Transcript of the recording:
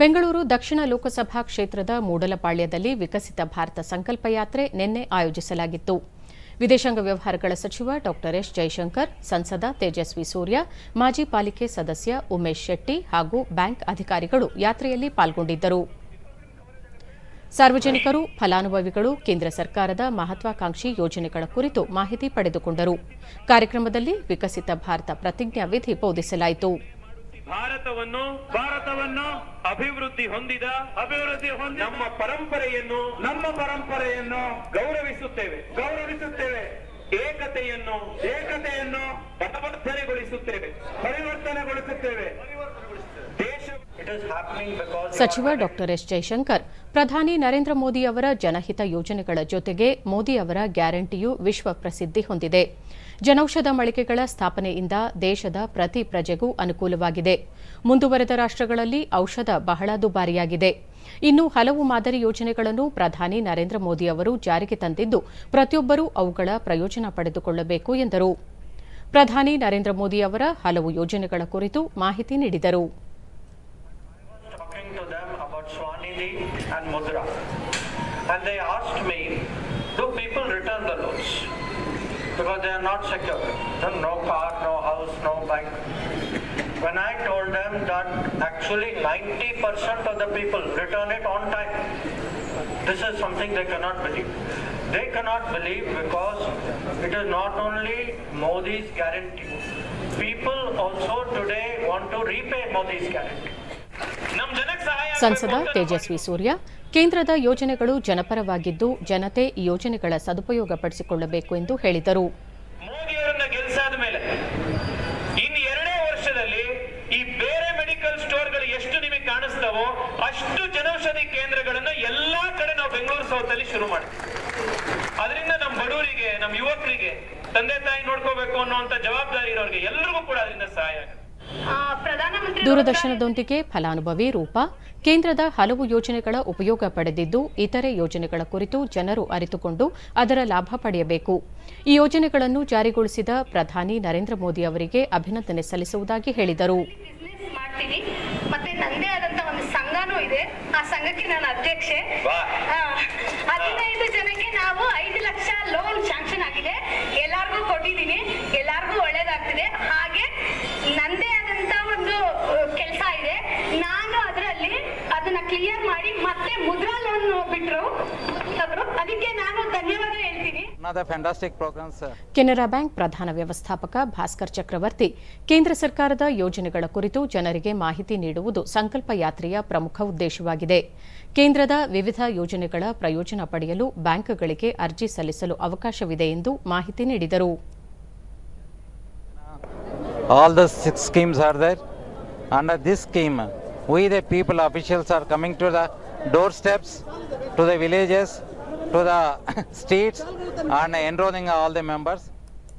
ಬೆಂಗಳೂರು ದಕ್ಷಿಣ ಲೋಕಸಭಾ ಕ್ಷೇತ್ರದ ಮೂಡಲಪಾಳ್ಯದಲ್ಲಿ ವಿಕಸಿತ ಭಾರತ ಸಂಕಲ್ಪ ಯಾತ್ರೆ ನಿನ್ನೆ ಆಯೋಜಿಸಲಾಗಿತ್ತು. ವಿದೇಶಾಂಗ ವ್ಯವಹಾರಗಳ ಸಚಿವ ಡಾ. ಎಸ್. ಜೈಶಂಕರ್, ಸಂಸದ ತೇಜಸ್ವಿ ಸೂರ್ಯ, ಮಾಜಿ ಪಾಲಿಕೆ ಸದಸ್ಯ ಉಮೇಶ್ ಶೆಟ್ಟಿ ಹಾಗೂ ಬ್ಯಾಂಕ್ ಅಧಿಕಾರಿಗಳು ಯಾತ್ರೆಯಲ್ಲಿ ಪಾಲ್ಗೊಂಡಿದ್ದರು. ಸಾರ್ವಜನಿಕರು, ಫಲಾನುಭವಿಗಳು, ಕೇಂದ್ರ ಸರ್ಕಾರದ ಮಹತ್ವಾಕಾಂಕ್ಷಿ ಯೋಜನೆಗಳ ಕುರಿತು ಮಾಹಿತಿ ಪಡೆದುಕೊಂಡರು. ಕಾರ್ಯಕ್ರಮದಲ್ಲಿ ವಿಕಸಿತ ಭಾರತ ಪ್ರತಿಜ್ಞಾವಿಧಿ ಬೋಧಿಸಲಾಯಿತು. ಭಾರತವನ್ನು ಭಾರತವನ್ನು ಅಭಿವೃದ್ಧಿ ಹೊಂದಿದ ಅಭಿವೃದ್ಧಿ ಹೊಂದಿದ ನಮ್ಮ ಪರಂಪರೆಯನ್ನು ನಮ್ಮ ಪರಂಪರೆಯನ್ನು ಗೌರವಿಸುತ್ತೇವೆ. ಗೌರವಿಸುತ್ತೇವೆ. ಏಕತೆಯನ್ನು ಏಕತೆಯನ್ನು ಪರಿವರ್ತನೆಗೊಳಿಸುತ್ತೇವೆ. ಪರಿವರ್ತನೆಗೊಳಿಸುತ್ತೇವೆ. ಸಚಿವ ಡಾ. ಎಸ್. ಜೈಶಂಕರ್ ಪ್ರಧಾನಿ ನರೇಂದ್ರ ಮೋದಿ ಅವರ ಜನಹಿತ ಯೋಜನೆಗಳ ಜೊತೆಗೆ ಮೋದಿ ಅವರ ಗ್ಯಾರಂಟಿಯು ವಿಶ್ವ ಪ್ರಸಿದ್ಧಿ ಹೊಂದಿದೆ. ಜನೌಷಧ ಮಳಿಗೆಗಳ ಸ್ಥಾಪನೆಯಿಂದ ದೇಶದ ಪ್ರತಿ ಪ್ರಜೆಗೂ ಅನುಕೂಲವಾಗಿದೆ. ಮುಂದುವರೆದ ರಾಷ್ಟ್ರಗಳಲ್ಲಿ ಔಷಧ ಬಹಳ ದುಬಾರಿಯಾಗಿದೆ. ಇನ್ನು ಹಲವು ಮಾದರಿ ಯೋಜನೆಗಳನ್ನು ಪ್ರಧಾನಿ ನರೇಂದ್ರ ಮೋದಿ ಅವರು ಜಾರಿಗೆ ತಂದಿದ್ದು ಪ್ರತಿಯೊಬ್ಬರೂ ಅವುಗಳ ಪ್ರಯೋಜನ ಪಡೆದುಕೊಳ್ಳಬೇಕು ಎಂದರು. ಪ್ರಧಾನಿ ನರೇಂದ್ರ ಮೋದಿ ಅವರ ಹಲವು ಯೋಜನೆಗಳ ಕುರಿತು ಮಾಹಿತಿ ನೀಡಿದರು. About and Mudra. And they asked me, do people return the loans? Because they are not secure. No car, no house, no bank. When I told them that actually 90% of the people return it on time, this is something they cannot believe. They cannot believe because it is not only Modi's guarantee. People also today want to repay Modi's guarantee. ಸಂಸದ ತೇಜಸ್ವಿ ಸೂರ್ಯ, ಕೇಂದ್ರದ ಯೋಜನೆಗಳು ಜನಪರವಾಗಿದ್ದು ಜನತೆ ಈ ಯೋಜನೆಗಳ ಸದುಪಯೋಗ ಪಡಿಸಿಕೊಳ್ಳಬೇಕು ಎಂದು ಹೇಳಿದರು. ಅಷ್ಟು ಜನೌಷಧಿ ಕೇಂದ್ರಗಳನ್ನು ಎಲ್ಲಾ ಕಡೆ ನಾವು ಬೆಂಗಳೂರು ಸೌತ್ ಶುರು ಮಾಡ್ತೀವಿ. ಅದರಿಂದ ನಮ್ಮ ಬಡವರಿಗೆ ನಮ್ಮ ಯುವಕರಿಗೆ, ತಂದೆ ತಾಯಿ ನೋಡ್ಕೋಬೇಕು ಅನ್ನುವಂತ ಜವಾಬ್ದಾರಿ ಇರೋರಿಗೆ ಎಲ್ಲರಿಗೂ ಕೂಡ ಅದರಿಂದ ಸಹಾಯ ಆಗುತ್ತೆ. ದೂರದರ್ಶನದೊಂದಿಗೆ ಫಲಾನುಭವಿ ರೂಪ ಕೇಂದ್ರದ ಹಲವು ಯೋಜನೆಗಳ ಉಪಯೋಗ ಪಡೆದಿದ್ದು ಇತರೆ ಯೋಜನೆಗಳ ಕುರಿತು ಜನರು ಅರಿತುಕೊಂಡು ಅದರ ಲಾಭ ಪಡೆಯಬೇಕು. ಈ ಯೋಜನೆಗಳನ್ನು ಜಾರಿಗೊಳಿಸಿದ ಪ್ರಧಾನಿ ನರೇಂದ್ರ ಮೋದಿ ಅವರಿಗೆ ಅಭಿನಂದನೆ ಸಲ್ಲಿಸುವುದಾಗಿ ಹೇಳಿದರು. ಮತ್ತೆ ನಂದೇ ಆದಂತ ಒಂದು ಸಂಘನೂ ಇದೆ. ಆ ಸಂಘಕ್ಕೆ ನಾನು ಅಧ್ಯಕ್ಷೆ. ಕ್ಲಿಯರ್ ಮಾಡಿ ಮತ್ತೆ ಮುದ್ರಾ ಲೋನ್ ಬಿಟ್ರು ಅದಕ್ಕೆ ನಾನು ಧನ್ಯವಾದ ಹೇಳ್ತೀನಿ Another fantastic programs. Canara bank ಪ್ರಧಾನ ವ್ಯವಸ್ಥಾಪಕ ಭಾಸ್ಕರ್ ಚಕ್ರವರ್ತಿ ಕೇಂದ್ರ ಸರ್ಕಾರದ ಯೋಜನೆಗಳ ಕುರಿತು ಜನರಿಗೆ ಮಾಹಿತಿ ನೀಡುವುದು ಸಂಕಲ್ಪ ಯಾತ್ರೆಯ ಪ್ರಮುಖ ಉದ್ದೇಶವಾಗಿದೆ ಕೇಂದ್ರದ ವಿವಿಧ ಯೋಜನೆಗಳ ಪ್ರಯೋಜನ ಪಡೆಯಲು ಬ್ಯಾಂಕ್ಗಳಿಗೆ ಅರ್ಜಿ ಸಲ್ಲಿಸಲು ಅವಕಾಶವಿದೆ ಎಂದು ಮಾಹಿತಿ ನೀಡಿದರು All the six schemes are there. Under this scheme, we the people officials are coming to the doorsteps, to the villages, to the streets and enrolling all the members.